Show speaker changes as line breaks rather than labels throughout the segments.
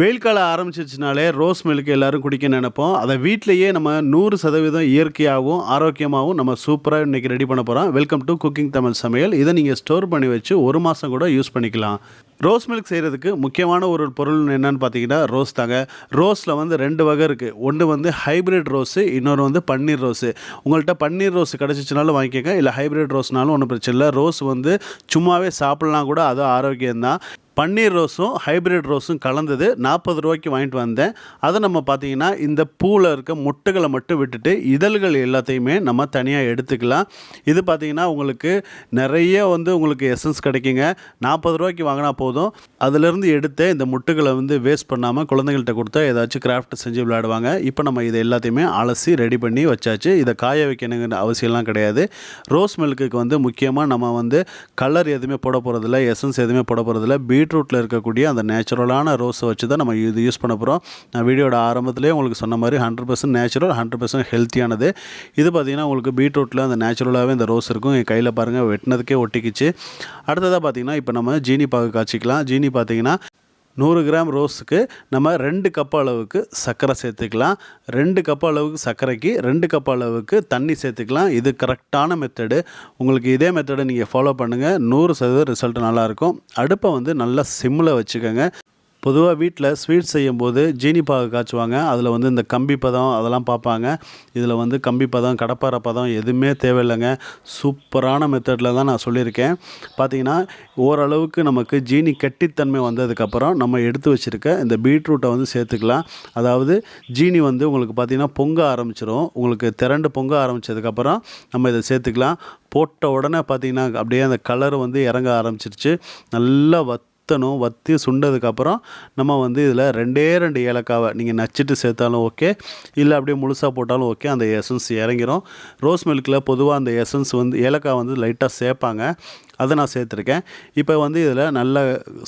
வெயில் காலம் ஆரம்பிச்சிச்சுனாலே rose milk எல்லோரும் குடிக்க நினைப்போம். அதை வீட்டிலேயே நம்ம நூறு சதவீதம் இயற்கையாகவும் ஆரோக்கியமாகவும் நம்ம சூப்பராக இன்றைக்கி ரெடி பண்ண போகிறோம் வெல்கம் டு குக்கிங் தமிழ் சமையல். இதை நீங்கள் ஸ்டோர் பண்ணி வச்சு ஒரு மாதம் கூட யூஸ் பண்ணிக்கலாம். ரோஸ் மில்க் செய்கிறதுக்கு முக்கியமான ஒரு பொருள் என்னென்னு பார்த்தீங்கன்னா ரோஸ் தாங்க. ரோஸில் வந்து ரெண்டு வகை இருக்குது ஒன்று வந்து ஹைப்ரிட் ரோஸு இன்னொரு வந்து பன்னீர் ரோஸு. உங்கள்கிட்ட பன்னீர் ரோஸ் கிடச்சிச்சினாலும் வாங்கிக்கோங்க. இல்லை ஹைப்ரிட் ரோஸ்னாலும் ஒன்றும் பிரச்சனை இல்லை. ரோஸ் வந்து சும்மாவே சாப்பிட்லாம் கூட அது ஆரோக்கியம்தான். பன்னீர் ரோஸும் ஹைப்ரிட் ரோஸும் கலந்தது. நாற்பது ரூபாய்க்கு வாங்கிட்டு வந்தேன். அதை நம்ம பார்த்தீங்கன்னா இந்த பூவில் இருக்க முட்டைகளை மட்டும் விட்டுட்டு இதழ்கள் எல்லாத்தையுமே நம்ம தனியாக எடுத்துக்கலாம். இது பார்த்தீங்கன்னா உங்களுக்கு நிறைய வந்து உங்களுக்கு எசன்ஸ் கிடைக்குங்க. நாற்பது ரூபாய்க்கு வாங்கினா போதும். அதிலிருந்து எடுத்து இந்த முட்டுகளை வந்து வேஸ்ட் பண்ணாமல் குழந்தைகள்கிட்ட கொடுத்தா ஏதாச்சும் கிராஃப்ட் செஞ்சு விளையாடுவாங்க. இப்போ நம்ம இதை எல்லாத்தையுமே அலசி ரெடி பண்ணி வச்சாச்சு. இதை காய வைக்கணுங்கிற அவசியம்லாம் கிடையாது. ரோஸ் மில்க்குக்கு வந்து முக்கியமாக நம்ம வந்து கலர் எதுவுமே போட போகிறதில்ல எசன்ஸ் எதுவுமே போட போகிறதில்ல பீட் பீட்ரூட்டில் இருக்கக்கூடிய அந்த நேச்சுரலான ரோஸை வச்சு தான் நம்ம இது யூஸ் பண்ண போகிறோம். நான் வீடியோட ஆரம்பத்திலே உங்களுக்கு சொன்ன மாதிரி hundred percent natural hundred percent ஹெல்த்தியானது. இது பார்த்திங்கன்னா உங்களுக்கு பீட்ரூட்டில் அந்த நேச்சுரலாகவே இந்த ரோஸ் இருக்கும். என் கையில் பாருங்கள் வெட்டினதுக்கே ஒட்டிக்கிச்சு. அடுத்ததாக பார்த்திங்கன்னா இப்போ நம்ம ஜீனி பாகு காய்ச்சிக்கலாம். ஜீனி பார்த்திங்கன்னா நூறு கிராம் ரோஸுக்கு நம்ம ரெண்டு கப் அளவுக்கு சர்க்கரை சேர்த்துக்கலாம். ரெண்டு கப் அளவுக்கு சர்க்கரைக்கு ரெண்டு கப் அளவுக்கு தண்ணி சேர்த்துக்கலாம். இது கரெக்டான மெத்தடு உங்களுக்கு இதே மெத்தடை நீங்கள் ஃபாலோ பண்ணுங்கள் நூறு சதவீதம் ரிசல்ட் நல்லாயிருக்கும் அடுப்பை வந்து நல்லா சிம்மில் வச்சுக்கோங்க. பொதுவாக வீட்டில் ஸ்வீட் செய்யும்போது ஜீனி பாகு காய்ச்சுவாங்க. அதில் வந்து இந்த கம்பி பதம் அதெல்லாம் பார்ப்பாங்க. இதில் வந்து கம்பி பதம் கடப்பாறை பதம் எதுவுமே தேவையில்லைங்க. சூப்பரான மெத்தடில் தான் நான் சொல்லியிருக்கேன். பார்த்தீங்கன்னா ஓரளவுக்கு நமக்கு ஜீனி கெட்டித்தன்மை வந்ததுக்கப்புறம் நம்ம எடுத்து வச்சுருக்க இந்த பீட்ரூட்டை வந்து சேர்த்துக்கலாம். அதாவது ஜீனி வந்து உங்களுக்கு பார்த்திங்கன்னா பொங்க ஆரம்பிச்சிடும் உங்களுக்கு திரண்டு பொங்க ஆரம்பித்ததுக்கப்புறம் நம்ம இதை சேர்த்துக்கலாம். போட்ட உடனே பார்த்திங்கன்னா அப்படியே அந்த கலர் வந்து இறங்க ஆரம்பிச்சிருச்சு. நல்லா வத் வற்றணும் வற்றி சுண்டதுக்கப்புறம் நம்ம வந்து இதில் ரெண்டே ரெண்டு ஏலக்காவை நீங்கள் நச்சிட்டு சேர்த்தாலும் ஓகே. இல்லை அப்படியே முழுசாக போட்டாலும் ஓகே. அந்த எசன்ஸ் இறங்கிரும். ரோஸ் மில்கில் பொதுவாக அந்த எசன்ஸ் வந்து ஏலக்காய் வந்து லைட்டாக சேர்ப்பாங்க. அதை நான் சேர்த்துருக்கேன். இப்போ வந்து இதில் நல்ல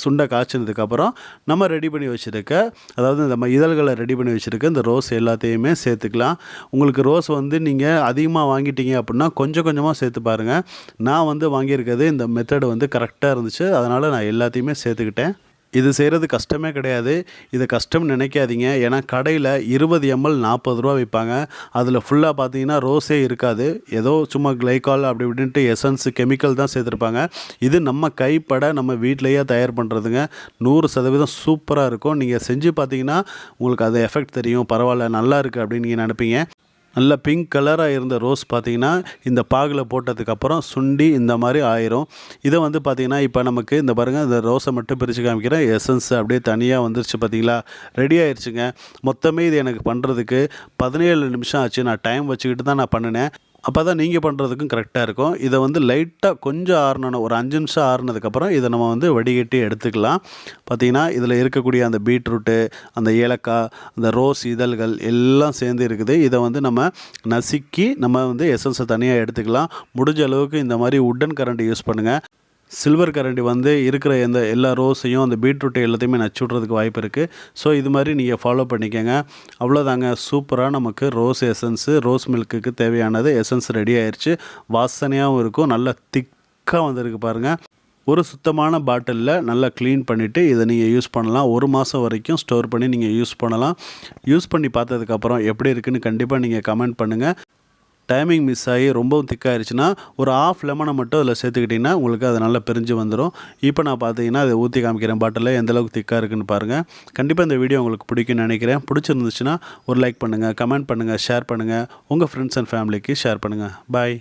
சுண்டை காய்ச்சினதுக்கப்புறம் நம்ம ரெடி பண்ணி வச்சுருக்க அதாவது இந்த இதழ்களை ரெடி பண்ணி வச்சுருக்க இந்த ரோஸ் எல்லாத்தையுமே சேர்த்துக்கலாம். உங்களுக்கு ரோஸ் வந்து நீங்கள் அதிகமாக வாங்கிட்டீங்க அப்படின்னா கொஞ்சம் கொஞ்சமாக சேர்த்து பாருங்கள் நான் வந்து வாங்கியிருக்கிறது இந்த மெத்தடு வந்து கரெக்டாக இருந்துச்சு. அதனால் நான் எல்லாத்தையுமே சேர்த்துக்கிட்டேன். இது செய்கிறது கஷ்டமே கிடையாது. இதை கஷ்டம் நினைக்காதீங்க. ஏன்னா கடையில் இருபது எம்எல் நாற்பது ரூபா விற்பாங்க அதில் ஃபுல்லாக பார்த்தீங்கன்னா ரோஸே இருக்காது. ஏதோ சும்மா கிளைகால் அப்படி இப்படின்ட்டு எசன்ஸ் கெமிக்கல் தான் சேர்த்துருப்பாங்க. இது நம்ம கைப்பட நம்ம வீட்டிலையே தயார் பண்ணுறதுங்க நூறு சதவீதம் சூப்பராக இருக்கும். நீங்கள் செஞ்சு பார்த்தீங்கன்னா உங்களுக்கு அது எஃபெக்ட் தெரியும். பரவாயில்ல நல்லா இருக்குது அப்படின்னு நீங்கள் நினைப்பீங்க. நல்ல பிங்க் கலராக இருந்த ரோஸ் பார்த்திங்கன்னா இந்த பாகில் போட்டதுக்கப்புறம் சுண்டி இந்த மாதிரி ஆயிரும். இதை வந்து பார்த்திங்கன்னா இப்போ நமக்கு இந்த பாருங்கள் இந்த ரோஸை மட்டும் பிரித்து காமிக்கிறேன் எசன்ஸ் அப்படியே தனியாக வந்துருச்சு பார்த்தீங்களா ரெடி ஆயிடுச்சுங்க மொத்தமே இது எனக்கு பண்ணுறதுக்கு பதினேழு நிமிஷம் ஆச்சு. நான் டைம் வச்சுக்கிட்டு தான் நான் பண்ணினேன். அப்போ தான் நீங்கள் பண்ணுறதுக்கும் கரெக்டாக இருக்கும். இதை வந்து லைட்டாக கொஞ்சம் ஆறணும் ஒரு அஞ்சு நிமிஷம் ஆறுனதுக்கப்புறம் இதை நம்ம வந்து வடிகட்டி எடுத்துக்கலாம். பார்த்திங்கன்னா இதில் இருக்கக்கூடிய அந்த பீட்ரூட்டு அந்த ஏலக்காய் அந்த ரோஸ் இதழ்கள் எல்லாம் சேர்ந்து இருக்குது. இதை வந்து நம்ம நசுக்கி நம்ம வந்து எசன்ஸை தனியாக எடுத்துக்கலாம். முடிஞ்ச அளவுக்கு இந்த மாதிரி உட்டன் கரண்ட் யூஸ் பண்ணுங்கள் சில்வர் கரண்டி வந்து இருக்கிற எந்த எல்லா ரோஸையும் அந்த பீட்ரூட்டை எல்லாத்தையுமே நச்சு விட்றதுக்கு வாய்ப்பு இருக்குது ஸோ இது மாதிரி நீங்கள் ஃபாலோ பண்ணிக்கோங்க. அவ்வளோதாங்க சூப்பராக நமக்கு ரோஸ் எசன்ஸு ரோஸ் மில்க்குக்கு தேவையானது எசன்ஸ் ரெடி ஆயிடுச்சு வாசனையாகவும் இருக்கும். நல்லா திக்காக வந்திருக்கு பாருங்கள் ஒரு சுத்தமான பாட்டிலில் நல்லா க்ளீன் பண்ணிவிட்டு இதை நீங்கள் யூஸ் பண்ணலாம். ஒரு மாதம் வரைக்கும் ஸ்டோர் பண்ணி நீங்கள் யூஸ் பண்ணலாம். யூஸ் பண்ணி பார்த்ததுக்கப்புறம் எப்படி இருக்குன்னு கண்டிப்பாக நீங்கள் கமெண்ட் பண்ணுங்கள் டைமிங் மிஸ் ஆகி ரொம்பவும் திக்காயிருச்சுன்னா ஒரு ஆஃப் லெமனை மட்டும் அதில் சேர்த்துக்கிட்டிங்கன்னா உங்களுக்கு அது நல்லா பிரிஞ்சு வந்துடும் இப்போ நான் பார்த்தீங்கன்னா அதை ஊற்றி காமிக்கிறேன் பாட்டில் எந்தளவுக்கு திக்காக இருக்குன்னு பாருங்கள் கண்டிப்பாக இந்த வீடியோ உங்களுக்கு பிடிக்கும்னு நினைக்கிறேன். பிடிச்சிருந்துச்சுன்னா ஒரு லைக் பண்ணுங்கள் கமெண்ட் பண்ணுங்கள் ஷேர் பண்ணுங்கள் உங்கள் ஃப்ரெண்ட்ஸ் அண்ட் ஃபேமிலிக்கு ஷேர் பண்ணுங்கள் பாய்